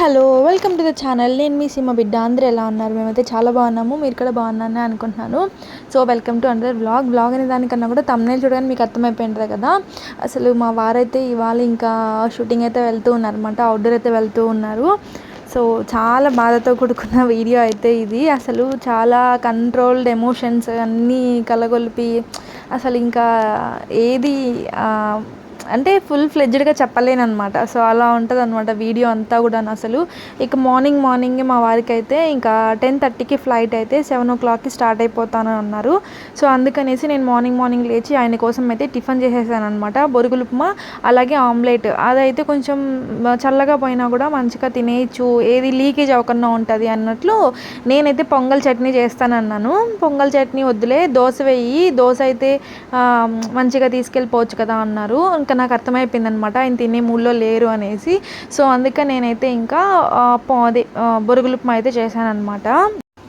Hello welcome to the channel. నేను మీ cinema బిడ్డ. అందరూ ఎలా ఉన్నారు? మేమైతే చాలా బాగున్నాము. మీరు కూడా బాగున్నానే అనుకుంటున్నాను. సో వెల్కమ్ టు అందర్ బ్లాగ్ బ్లాగ్ అనే దానికన్నా కూడా తమ్నేల్ చూడగానే మీకు అర్థమైపోయింటుంది కదా. అసలు మా వారైతే ఇవాళ ఇంకా షూటింగ్ అయితే వెళ్తూ ఉన్నారనమాట అవుట్డోర్ అయితే వెళ్తూ ఉన్నారు. సో చాలా బాధతో కూడుకున్న వీడియో అయితే ఇది. అసలు చాలా కంట్రోల్డ్ ఎమోషన్స్ అన్నీ కలగొలిపి అసలు ఇంకా ఏది అంటే ఫుల్ ఫ్లెడ్జ్డ్గా చెప్పలేను అనమాట సో అలా ఉంటుంది అనమాట వీడియో అంతా కూడా అసలు. ఇక మార్నింగ్ మార్నింగ్ మా వారికి అయితే ఇంకా టెన్ థర్టీకి ఫ్లైట్ అయితే సెవెన్ ఓ క్లాక్కి స్టార్ట్ అయిపోతాను అన్నారు. సో అందుకనేసి నేను మార్నింగ్ మార్నింగ్ లేచి ఆయన కోసం అయితే టిఫిన్ చేసేసాను అనమాట బొరుగులు ఉప్మా అలాగే ఆమ్లెట్ అదైతే కొంచెం చల్లగా పోయినా కూడా మంచిగా తినేయచ్చు. ఏది లీకేజ్ అవ్వకుండా ఉంటుంది అన్నట్లు నేనైతే పొంగల్ చట్నీ చేస్తానన్నాను. పొంగల్ చట్నీ వద్దులే దోశ వేయి దోశ అయితే మంచిగా తీసుకెళ్ళిపోవచ్చు కదా అన్నారు. ఇంకా నాకు అర్థమైపోయింది అనమాట ఆయన తినే మూల్లో లేరు అనేసి. సో అందుకే నేనైతే ఇంకా పో- అదే బొరుగులుప్మా బొరుగులు ఉప్మా అయితే చేశాను అనమాట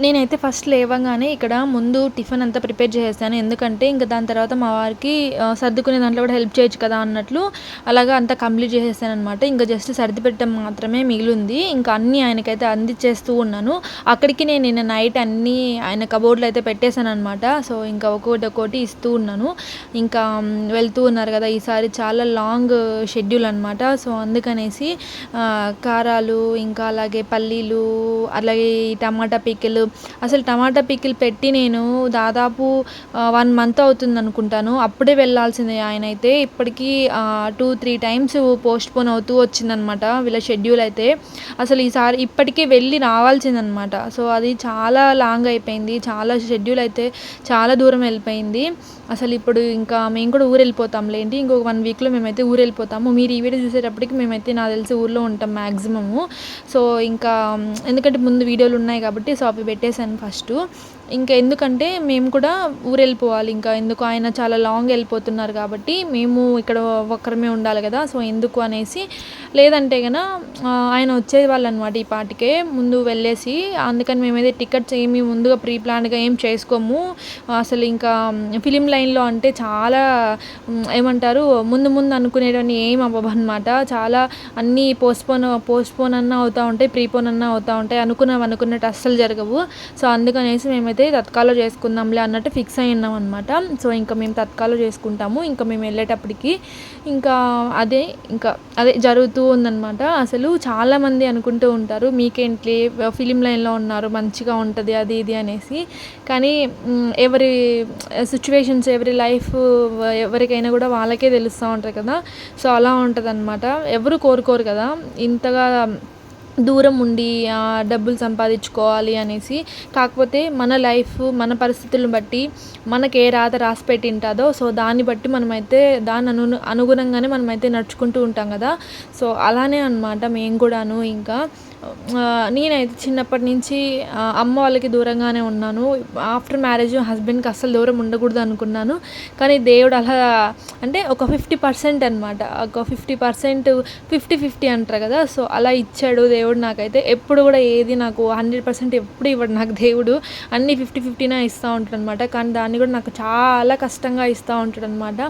నేనైతే ఫస్ట్ లేవగానే ఇక్కడ ముందు టిఫిన్ అంతా ప్రిపేర్ చేసేసాను. ఎందుకంటే ఇంకా దాని తర్వాత మా వారికి సర్దుకునే దాంట్లో కూడా హెల్ప్ చేయొచ్చు కదా అన్నట్లు అలాగా అంతా కంప్లీట్ చేసేసాను అనమాట ఇంకా జస్ట్ సర్ది పెట్టడం మాత్రమే మిగిలింది. ఇంకా అన్నీ ఆయనకైతే అందించేస్తూ ఉన్నాను. అక్కడికి నేను నిన్న నైట్ అన్నీ ఆయన కబోర్డ్లో అయితే పెట్టేశాను అనమాట సో ఇంకా ఒక్కొక్కటి ఒక్కోటి ఇస్తూ ఉన్నాను. ఇంకా వెళ్తూ ఉన్నారు కదా ఈసారి చాలా లాంగ్ షెడ్యూల్ అనమాట సో అందుకనేసి కారాలు ఇంకా అలాగే పల్లీలు అలాగే ఈ టమాటా పికిల్ అసలు టమాటా పికిల్ పెట్టి నేను దాదాపు వన్ మంత్ అవుతుంది అనుకుంటాను అప్పుడే వెళ్ళాల్సిందే ఆయన అయితే ఇప్పటికీ two three times postpone అవుతూ వచ్చిందనమాట వీళ్ళ షెడ్యూల్ అయితే. అసలు ఈసారి ఇప్పటికే వెళ్ళి రావాల్సిందనమాట. సో అది చాలా లాంగ్ అయిపోయింది. చాలా షెడ్యూల్ అయితే చాలా దూరం వెళ్ళిపోయింది. అసలు ఇప్పుడు ఇంకా మేము కూడా ఊరు వెళ్ళిపోతాంలేండి ఇంకొక వన్ వీక్లో మేమైతే ఊరు వెళ్ళిపోతాము మీరు ఈ వీడియో చూసేటప్పటికి మేమైతే నాకు తెలిసి ఊర్లో ఉంటాం మ్యాక్సిమము సో ఇంకా ఎందుకంటే ముందు వీడియోలు ఉన్నాయి కాబట్టి సో అవి పెట్టేశాను ఫస్ట్ ఇంకా ఎందుకంటే మేము కూడా ఊరు వెళ్ళిపోవాలి ఇంకా ఎందుకు ఆయన చాలా లాంగ్ వెళ్ళిపోతున్నారు కాబట్టి మేము ఇక్కడ ఒక్కరమే ఉండాలి కదా. సో ఎందుకు అనేసి లేదంటే గన ఆయన వచ్చేవాళ్ళు అనమాట ఈ పాటికే ముందు వెళ్ళేసి. అందుకని మేమైతే టికెట్స్ ఏమి ముందుగా ప్రీ ప్లాన్గా ఏం చేసుకోము. అసలు ఇంకా ఫిలిం లైన్లో అంటే చాలా ఏమంటారు ముందు ముందు అనుకునేటవన్నీ ఏం అవ్వబన్నమాట చాలా అన్నీ పోస్ట్పోన్ పోస్ట్పోన్ అన్న అవుతూ ఉంటాయి ప్రీపోన్ అన్నా అవుతూ ఉంటాయి. అనుకున్నాం అనుకున్నట్టు అస్సలు జరగవు. సో అందుకనేసి మేమైతే తత్కాలో చేసుకుందాంలే అన్నట్టు ఫిక్స్ అయి అనమాట సో ఇంకా మేము తత్కాలో చేసుకుంటాము. ఇంకా మేము వెళ్ళేటప్పటికి ఇంకా అదే ఇంకా అదే జరుగుతూ ఉందన్నమాట. అసలు చాలామంది అనుకుంటూ ఉంటారు మీకేంటి? ఫిలిం లైన్లో ఉన్నారు మంచిగా ఉంటుంది అది ఇది అనేసి. కానీ ఎవరి సిచ్యువేషన్స్ ఎవరి లైఫ్ ఎవరికైనా కూడా వాళ్ళకే తెలుస్తూ ఉంటారు కదా. సో అలా ఉంటుంది అనమాట ఎవరు కోరుకోరు కదా. ఇంతగా దూరం ఉండి డబ్బులు సంపాదించుకోవాలి అనేసి. కాకపోతే మన లైఫ్ మన పరిస్థితులను బట్టి మనకి ఏ రాత రాసి పెట్టి ఉంటుందో సో దాన్ని బట్టి మనమైతే దాని అను అనుగుణంగానే మనమైతే నడుచుకుంటూ ఉంటాం కదా. సో అలానే అనమాట మేము కూడాను ఇంకా. నేనైతే చిన్నప్పటి నుంచి అమ్మ వాళ్ళకి దూరంగానే ఉన్నాను. ఆఫ్టర్ మ్యారేజ్ హస్బెండ్కి అస్సలు దూరం ఉండకూడదు అనుకున్నాను. కానీ దేవుడు అలా అంటే ఒక ఫిఫ్టీ పర్సెంట్ అనమాట ఒక ఫిఫ్టీ పర్సెంట్ ఫిఫ్టీ ఫిఫ్టీ అంటారు కదా. సో అలా ఇచ్చాడు దేవుడు నాకైతే. ఎప్పుడు కూడా ఏది నాకు హండ్రెడ్ పర్సెంట్ ఎప్పుడు ఇవ్వడు నాకు దేవుడు. అన్ని ఫిఫ్టీ ఫిఫ్టీనే ఇస్తూ ఉంటాడు అనమాట కానీ దాన్ని కూడా నాకు చాలా కష్టంగా ఇస్తూ ఉంటాడు అనమాట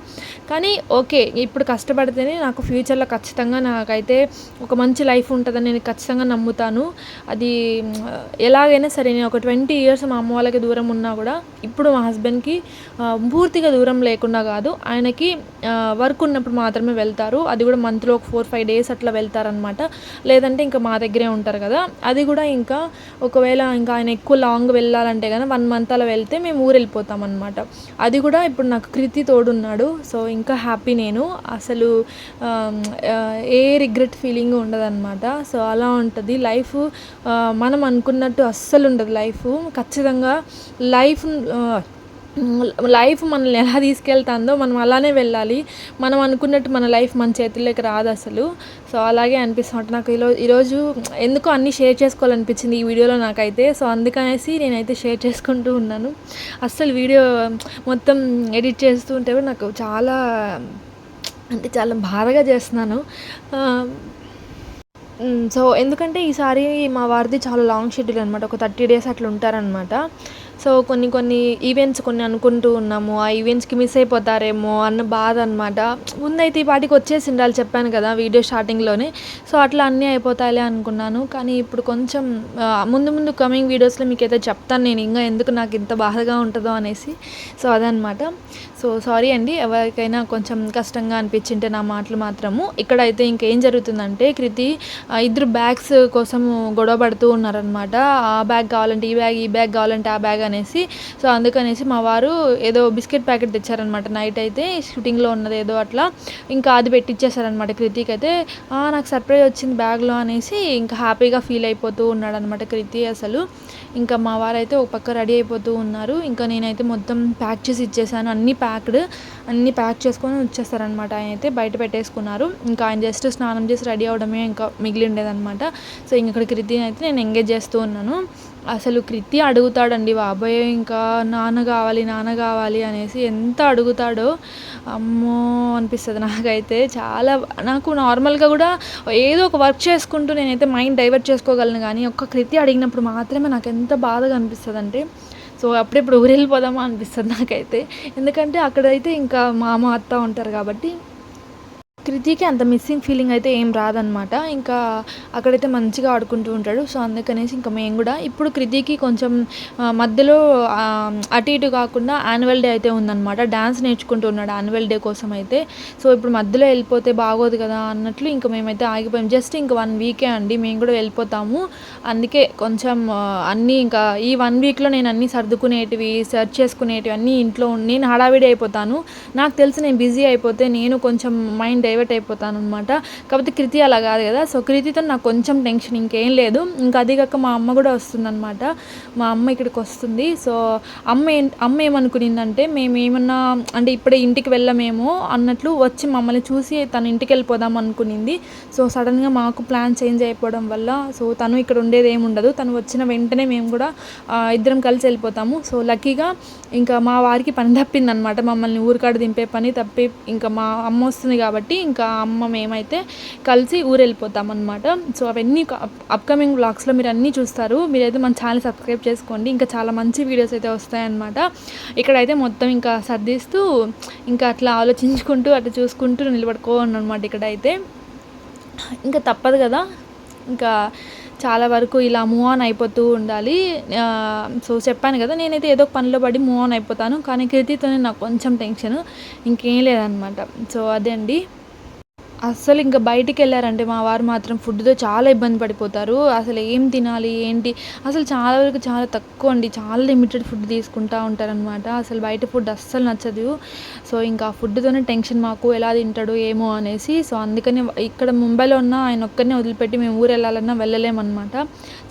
కానీ ఓకే ఇప్పుడు కష్టపడితేనే నాకు ఫ్యూచర్లో ఖచ్చితంగా నాకైతే ఒక మంచి లైఫ్ ఉంటుందని నేను ఖచ్చితంగా నమ్ముతాను. అది ఎలాగైనా సరే నేను ఒక ట్వంటీ ఇయర్స్ మా అమ్మ వాళ్ళకి దూరం ఉన్నా కూడా ఇప్పుడు మా హస్బెండ్కి పూర్తిగా దూరం లేకుండా కాదు. ఆయనకి వర్క్ ఉన్నప్పుడు మాత్రమే వెళ్తారు. అది కూడా మంత్లో ఒక ఫోర్ ఫైవ్ డేస్ అట్లా వెళ్తారనమాట లేదంటే ఇంకా మా దగ్గరే ఉంటారు కదా. అది కూడా ఇంకా ఒకవేళ ఇంకా ఆయన ఎక్కువ లాంగ్ వెళ్ళాలంటే కదా వన్ మంత్ అలా వెళ్తే మేము ఊరు వెళ్ళిపోతాం అనమాట అది కూడా ఇప్పుడు నాకు కృతి తోడున్నాడు. సో ఇంకా హ్యాపీ నేను. అసలు ఏ రిగ్రెట్ ఫీలింగ్ ఉండదన్నమాట. సో అలా ఉంటుంది. లైఫ్ మనం అనుకున్నట్టు అస్సలు ఉండదు. లైఫ్ ఖచ్చితంగా లైఫ్ లైఫ్ మనల్ని ఎలా తీసుకెళ్తుందో మనం అలానే వెళ్ళాలి. మనం అనుకున్నట్టు మన లైఫ్ మన చేతుల్లోకి రాదు అసలు. సో అలాగే అనిపిస్తుంది నాకు ఈరోజు ఈరోజు ఎందుకో అన్నీ షేర్ చేసుకోవాలనిపించింది ఈ వీడియోలో నాకైతే. సో అందుకనేసి నేనైతే షేర్ చేసుకుంటూ ఉన్నాను. అస్సలు వీడియో మొత్తం ఎడిట్ చేస్తూ ఉంటే నాకు చాలా అంటే చాలా బాధగా చేస్తున్నాను. సో ఎందుకంటే ఈసారి మా వారిది చాలా లాంగ్ షెడ్యూల్ అనమాట ఒక థర్టీ డేస్ అట్లా ఉంటారనమాట సో కొన్ని కొన్ని ఈవెంట్స్ కొన్ని అనుకుంటూ ఉన్నాము. ఆ ఈవెంట్స్కి మిస్ అయిపోతారేమో అన్న బాధ అనమాట ముందైతే ఈ పాటికి వచ్చేసి ఉండాలి చెప్పాను కదా వీడియో స్టార్టింగ్లోనే సో అట్లా అన్నీ అయిపోతాయిలే అనుకున్నాను. కానీ ఇప్పుడు కొంచెం ముందు ముందు కమింగ్ వీడియోస్లో మీకు అయితే చెప్తాను నేను. ఇంకా ఎందుకు నాకు ఇంత బాధగా ఉంటుందో అనేసి. సో అదనమాట సో సారీ అండి ఎవరికైనా కొంచెం కష్టంగా అనిపించింటే నా మాటలు మాత్రము. ఇక్కడైతే ఇంకేం జరుగుతుందంటే కృతి ఇద్దరు బ్యాగ్స్ కోసం గొడవ పడుతూ ఉన్నారనమాట ఆ బ్యాగ్ కావాలంటే ఈ బ్యాగ్ ఈ బ్యాగ్ కావాలంటే ఆ బ్యాగ్ అనేసి. సో అందుకనేసి మా వారు ఏదో బిస్కెట్ ప్యాకెట్ తెచ్చారనమాట నైట్ అయితే షూటింగ్లో ఉన్నది ఏదో అట్లా. ఇంకా అది పెట్టించేశారనమాట కృతికి అయితే నాకు సర్ప్రైజ్ వచ్చింది బ్యాగ్లో అనేసి ఇంకా హ్యాపీగా ఫీల్ అయిపోతూ ఉన్నాడనమాట కృతి అసలు. ఇంకా మా వారైతే ఒక పక్క రెడీ అయిపోతూ ఉన్నారు. ఇంకా నేనైతే మొత్తం ప్యాక్ చేసి ఇచ్చేసాను. ప్యాక్ ప్యాక్డ్ అన్నీ ప్యాక్ చేసుకొని వచ్చేస్తారనమాట ఆయన అయితే బయట పెట్టేసుకున్నారు. ఇంకా ఆయన జస్ట్ స్నానం చేసి రెడీ అవడమే ఇంకా మిగిలి ఉండేదన్నమాట సో ఇంక ఇక్కడ కృతిని అయితే నేను ఎంగేజ్ చేస్తూ ఉన్నాను. అసలు కృతి అడుగుతాడండి బాబాయ్ ఇంకా నాన్న కావాలి నాన్న కావాలి అనేసి ఎంత అడుగుతాడో అమ్మో అనిపిస్తుంది నాకైతే. చాలా నాకు నార్మల్గా కూడా ఏదో ఒక వర్క్ చేసుకుంటూ నేనైతే మైండ్ డైవర్ట్ చేసుకోగలను కానీ ఒక్క కృతి అడిగినప్పుడు మాత్రమే నాకు ఎంత బాధగా అనిపిస్తుంది అంటే సో అప్పుడెప్పుడు ఊరు వెళ్ళిపోదామా అనిపిస్తుంది నాకైతే. ఎందుకంటే అక్కడైతే ఇంకా మామ అత్త ఉంటారు కాబట్టి కృతికి అంత మిస్సింగ్ ఫీలింగ్ అయితే ఏం రాదనమాట ఇంకా అక్కడైతే మంచిగా ఆడుకుంటూ ఉంటాడు. సో అందుకనేసి ఇంకా మేము కూడా ఇప్పుడు కృతికి కొంచెం మధ్యలో అటు ఇటు కాకుండా యాన్యువల్ డే అయితే ఉందన్నమాట. డ్యాన్స్ నేర్చుకుంటూ ఉన్నాడు యాన్యువల్ డే కోసం అయితే. సో ఇప్పుడు మధ్యలో వెళ్ళిపోతే బాగోదు కదా అన్నట్లు ఇంకా మేమైతే ఆగిపోయాం. జస్ట్ ఇంకా వన్ వీకే అండి. మేము కూడా వెళ్ళిపోతాము. అందుకే కొంచెం అన్నీ ఇంకా ఈ వన్ వీక్లో నేను అన్నీ సర్దుకునేటివి సెర్చ్ చేసుకునేటివి అన్నీ ఇంట్లో నేను హడావిడి అయిపోతాను. నాకు తెలిసి నేను బిజీ అయిపోతే నేను కొంచెం మైండ్ డైవర్ట్ అయిపోతాను అనమాట కాకపోతే కృతి అలా కాదు కదా. సో కృతితో నాకు కొంచెం టెన్షన్ ఇంకేం లేదు. ఇంకా అది కాక మా అమ్మ కూడా వస్తుందన్నమాట. మా అమ్మ ఇక్కడికి వస్తుంది. సో అమ్మ ఏం అమ్మ ఏమనుకునిందంటే మేము ఏమన్నా అంటే ఇప్పుడే ఇంటికి వెళ్ళమేమో అన్నట్లు వచ్చి మమ్మల్ని చూసి తన ఇంటికి వెళ్ళిపోదాం అనుకునింది. సో సడన్గా మాకు ప్లాన్ చేంజ్ అయిపోవడం వల్ల సో తను ఇక్కడ ఉండేది ఏమి ఉండదు. తను వచ్చిన వెంటనే మేము కూడా ఇద్దరం కలిసి వెళ్ళిపోతాము. సో లక్కీగా ఇంకా మా వారికి పని తప్పిందనమాట మమ్మల్ని ఊరికాడ దింపే పని తప్పి ఇంకా మా అమ్మ వస్తుంది కాబట్టి ఇంకా అమ్మ మేమైతే కలిసి ఊరు వెళ్ళిపోతామన్నమాట సో అవన్నీ అప్కమింగ్ బ్లాగ్స్లో మీరు అన్నీ చూస్తారు. మీరైతే మన ఛానల్ సబ్స్క్రైబ్ చేసుకోండి. ఇంకా చాలా మంచి వీడియోస్ అయితే వస్తాయన్నమాట. ఇక్కడైతే మొత్తం ఇంకా సర్దిస్తూ ఇంకా అట్లా ఆలోచించుకుంటూ అట్లా చూసుకుంటూ నిలబడుకోను అనమాట ఇక్కడైతే. ఇంకా తప్పదు కదా. ఇంకా చాలా వరకు ఇలా మూవ్ ఆన్ అయిపోతూ ఉండాలి. సో చెప్పాను కదా నేనైతే ఏదో ఒక పనిలో పడి మూవ్ ఆన్ అయిపోతాను. కానీ కీర్తితోనే నాకు కొంచెం టెన్షన్ ఇంకేం లేదనమాట సో అదే అండి అస్సలు ఇంకా బయటికి వెళ్ళారంటే మా వారు మాత్రం ఫుడ్తో చాలా ఇబ్బంది పడిపోతారు. అసలు ఏం తినాలి ఏంటి? అసలు చాలా వరకు చాలా తక్కువ అండి. చాలా లిమిటెడ్ ఫుడ్ తీసుకుంటూ ఉంటారనమాట అసలు బయట ఫుడ్ అస్సలు నచ్చదు. సో ఇంకా ఆ ఫుడ్తోనే టెన్షన్ మాకు ఎలా తింటాడు ఏమో అనేసి. సో అందుకని ఇక్కడ ముంబైలో ఉన్న ఆయన ఒక్కరినే వదిలిపెట్టి మేము ఊరు వెళ్ళాలన్నా వెళ్ళలేమన్నమాట.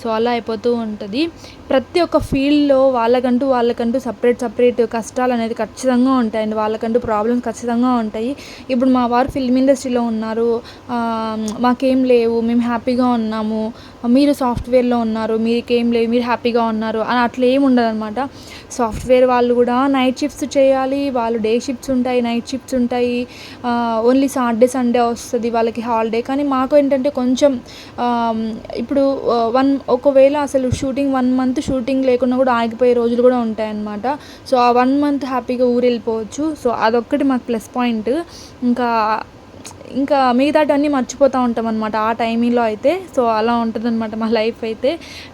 సో అలా అయిపోతూ ఉంటుంది. ప్రతి ఒక్క ఫీల్డ్లో వాళ్ళకంటూ వాళ్ళకంటూ సపరేట్ సపరేట్ కష్టాలు అనేది ఖచ్చితంగా ఉంటాయండి. వాళ్ళకంటూ ప్రాబ్లమ్స్ ఖచ్చితంగా ఉంటాయి. ఇప్పుడు మా వారు ఫిల్మ్ ఇండస్ట్రీలో ఉన్న ఉన్నారు. మాకేం లేవు. మేము హ్యాపీగా ఉన్నాము. మీరు సాఫ్ట్వేర్లో ఉన్నారు. మీకేం లేవు. మీరు హ్యాపీగా ఉన్నారు. అని అట్లా ఏమి ఉండదు అనమాట సాఫ్ట్వేర్ వాళ్ళు కూడా నైట్ షిఫ్ట్స్ చేయాలి. వాళ్ళు డే షిఫ్ట్స్ ఉంటాయి నైట్ షిఫ్ట్స్ ఉంటాయి. ఓన్లీ సాటర్డే సండే వస్తుంది వాళ్ళకి హాలిడే. కానీ మాకు ఏంటంటే కొంచెం ఇప్పుడు వన్ ఒకవేళ అసలు షూటింగ్ వన్ మంత్ షూటింగ్ లేకుండా కూడా ఆగిపోయే రోజులు కూడా ఉంటాయన్నమాట. సో ఆ వన్ మంత్ హ్యాపీగా ఊరు వెళ్ళిపోవచ్చు. సో అదొక్కటి మాకు ప్లస్ పాయింట్. ఇంకా ఇంకా మిగతాటన్నీ మర్చిపోతూ ఉంటాం అనమాట ఆ టైమింగ్లో అయితే సో అలా ఉంటుందన్నమాట మా లైఫ్ అయితే.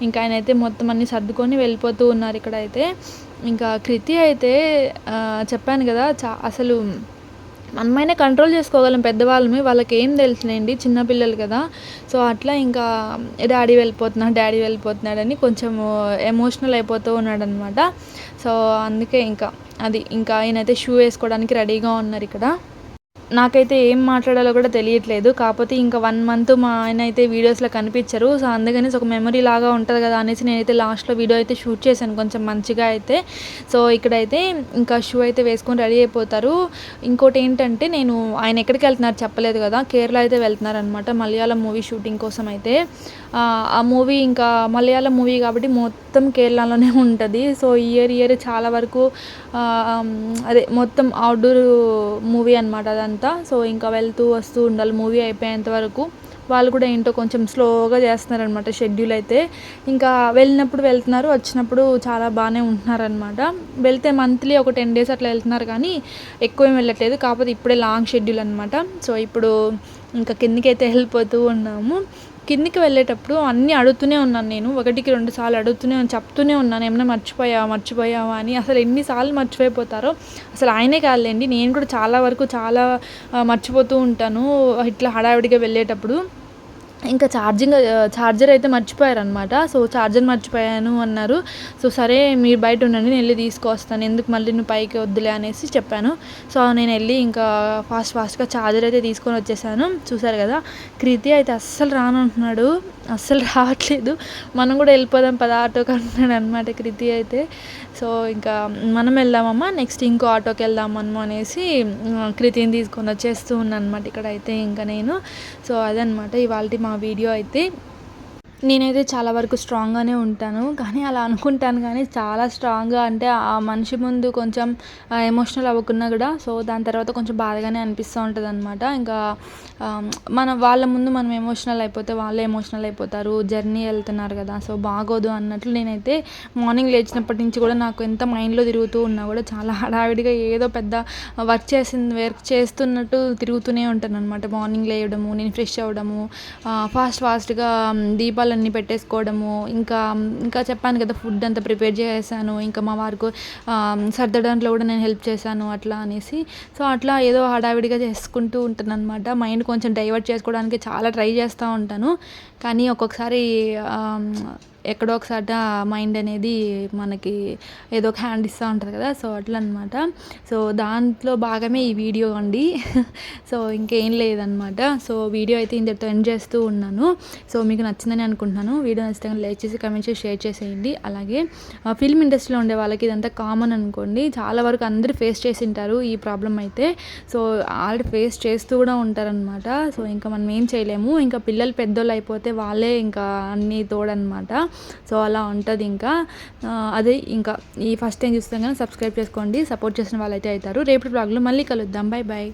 ఇంకా ఆయన అయితే మొత్తం అన్నీ సర్దుకొని వెళ్ళిపోతూ ఉన్నారు ఇక్కడ అయితే ఇంకా కృతి అయితే చెప్పాను కదా చా అసలు మనమైనా కంట్రోల్ చేసుకోగలం పెద్దవాళ్ళమే. వాళ్ళకి ఏం తెలుసులేండి చిన్నపిల్లలు కదా. సో అట్లా ఇంకా డాడీ వెళ్ళిపోతున్నాడు డాడీ వెళ్ళిపోతున్నాడని కొంచెం ఎమోషనల్ అయిపోతూ ఉన్నాడు అనమాట సో అందుకే ఇంకా అది ఇంకా ఆయనైతే షూ వేసుకోవడానికి రెడీగా ఉన్నారు ఇక్కడ. నాకైతే ఏం మాట్లాడాలో కూడా తెలియట్లేదు. కాకపోతే ఇంకా వన్ మంత్ మా ఆయన అయితే వీడియోస్లో కనిపించరు. సో అందుకని ఒక మెమరీ లాగా ఉంటుంది కదా అనేసి నేనైతే లాస్ట్లో వీడియో అయితే షూట్ చేశాను. కొంచెం మంచిగా అయితే. సో ఇక్కడైతే ఇంకా షూ అయితే వేసుకొని రెడీ అయిపోతారు. ఇంకోటి ఏంటంటే నేను ఆయన ఎక్కడికి వెళ్తున్నారు చెప్పలేదు కదా. కేరళ అయితే వెళ్తున్నారు అనమాట మలయాళం మూవీ షూటింగ్ కోసం అయితే. ఆ, మూవీ ఇంకా మలయాళం మూవీ కాబట్టి మో మొత్తం కేరళలోనే ఉంటుంది. సో ఇయర్ ఇయర్ చాలా వరకు అదే మొత్తం అవుట్డోర్ మూవీ అనమాట అదంతా. సో ఇంకా వెళ్తూ వస్తూ ఉండాలి. మూవీ అయిపోయేంత వరకు వాళ్ళు కూడా ఏంటో కొంచెం స్లోగా చేస్తున్నారనమాట షెడ్యూల్ అయితే. ఇంకా వెళ్ళినప్పుడు వెళ్తున్నారు వచ్చినప్పుడు చాలా బాగానే ఉంటున్నారనమాట వెళ్తే మంత్లీ ఒక టెన్ డేస్ అట్లా వెళ్తున్నారు కానీ ఎక్కువ ఏం వెళ్ళట్లేదు. కాకపోతే ఇప్పుడే లాంగ్ షెడ్యూల్ అనమాట సో ఇప్పుడు ఇంకా కిందికి అయితే వెళ్ళిపోతూ ఉన్నాము. కిందికి వెళ్ళేటప్పుడు అన్నీ అడుగుతూనే ఉన్నాను నేను. ఒకటికి రెండు సార్లు అడుగుతూనే చెప్తూనే ఉన్నాను ఏమైనా మర్చిపోయావా మర్చిపోయావా అని. అసలు ఎన్నిసార్లు మర్చిపోయిపోతారో అసలు ఆయనే కాదులేండి. నేను కూడా చాలా వరకు చాలా మర్చిపోతూ ఉంటాను. ఇట్లా హడావిడిగా వెళ్ళేటప్పుడు ఇంకా ఛార్జింగ్ ఛార్జర్ అయితే మర్చిపోయారనమాట సో ఛార్జర్ మర్చిపోయాను అన్నారు. సో సరే మీరు బయట ఉండండి నేను వెళ్ళి తీసుకొస్తాను. ఎందుకు మళ్ళీ నువ్వు పైకి వద్దులే అనేసి చెప్పాను. సో నేను వెళ్ళి ఇంకా ఫాస్ట్ ఫాస్ట్గా ఛార్జర్ అయితే తీసుకొని వచ్చేసాను. చూసారు కదా కృతి అయితే అస్సలు రాను అంటున్నాడు అస్సలు రావట్లేదు. మనం కూడా వెళ్ళిపోదాం పద ఆటోకి అంటున్నాడు అనమాట కృతి అయితే. సో ఇంకా మనం వెళ్దామమ్మా నెక్స్ట్ ఇంకో ఆటోకి వెళ్దామను అనేసి కృతిని తీసుకొని వచ్చేస్తూ ఉన్నాను అనమాట ఇక్కడ అయితే ఇంకా నేను. సో అదనమాట ఇవాళ మా వీడియో అయితే. నేనైతే చాలా వరకు స్ట్రాంగ్గానే ఉంటాను కానీ అలా అనుకుంటాను కానీ చాలా స్ట్రాంగ్గా అంటే ఆ మనిషి ముందు కొంచెం ఎమోషనల్ అవ్వకున్నా కూడా సో దాని తర్వాత కొంచెం బాధగానే అనిపిస్తూ ఉంటుంది అనమాట ఇంకా మన వాళ్ళ ముందు మనం ఎమోషనల్ అయిపోతే వాళ్ళే ఎమోషనల్ అయిపోతారు జర్నీ వెళ్తున్నారు కదా సో బాగోదు అన్నట్లు నేనైతే మార్నింగ్ లేచినప్పటి నుంచి కూడా నాకు ఎంత మైండ్లో తిరుగుతూ ఉన్నా కూడా చాలా హడావిడిగా ఏదో పెద్ద వర్క్ చేసింది వర్క్ చేస్తున్నట్టు తిరుగుతూనే ఉంటాను అనమాట మార్నింగ్ లేయడము నేను ఫ్రెష్ అవ్వడము ఫాస్ట్ ఫాస్ట్గా దీపాలు అన్నీ పెట్టేసుకోవడము ఇంకా ఇంకా చెప్పాను కదా ఫుడ్ అంతా ప్రిపేర్ చేసేసాను ఇంకా మా వారికి సర్దడంలో కూడా నేను హెల్ప్ చేశాను అట్లా అనేసి. సో అట్లా ఏదో హడావిడిగా చేసుకుంటూ ఉంటాను అనమాట మైండ్ కొంచెం డైవర్ట్ చేసుకోవడానికి చాలా ట్రై చేస్తూ ఉంటాను. కానీ ఒక్కొక్కసారి ఎక్కడో ఒకసారి మైండ్ అనేది మనకి ఏదో ఒక హ్యాండ్ ఇస్తూ ఉంటుంది కదా సో అట్లా అనమాట సో దాంట్లో భాగమే ఈ వీడియో అండి. సో ఇంకేం లేదనమాట. సో వీడియో అయితే ఇంతటితో ఎండ్ చేస్తూ ఉన్నాను. సో మీకు నచ్చిందని అనుకుంటున్నాను. వీడియో నచ్చితే లైక్ చేసి కమెంట్ చేసి షేర్ చేసేయండి. అలాగే ఫిల్మ్ ఇండస్ట్రీలో ఉండే వాళ్ళకి ఇదంతా కామన్ అనుకోండి. చాలా వరకు అందరూ ఫేస్ చేసి ఉంటారు ఈ ప్రాబ్లం అయితే. సో ఆల్రెడీ ఫేస్ చేస్తూ కూడా ఉంటారనమాట. సో ఇంకా మనం ఏం చేయలేము. ఇంకా పిల్లలు పెద్దోళ్ళు అయిపోతే వాళ్ళే ఇంకా అన్నీ తోడనమాట. సో అలా ఉంటుంది ఇంకా. అదే ఇంకా ఈ ఫస్ట్ టైం చూస్తే కానీ సబ్స్క్రైబ్ చేసుకోండి సపోర్ట్ చేసిన వాళ్ళైతే అవుతారు. రేపు బ్లాగ్లో మళ్ళీ కలుద్దాం. Bye bye